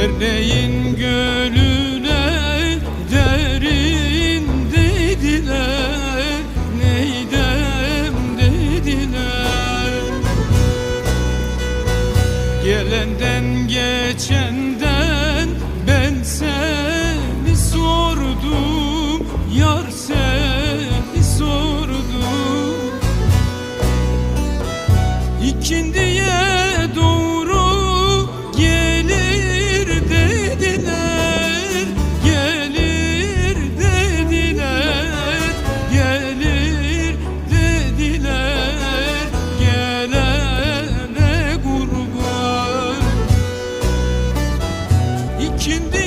Derneğin gönlüne derin dediler. Neydem dediler. Gelenden geçenden ben seni sordum Yar seni sordum. İkindiye Şimdi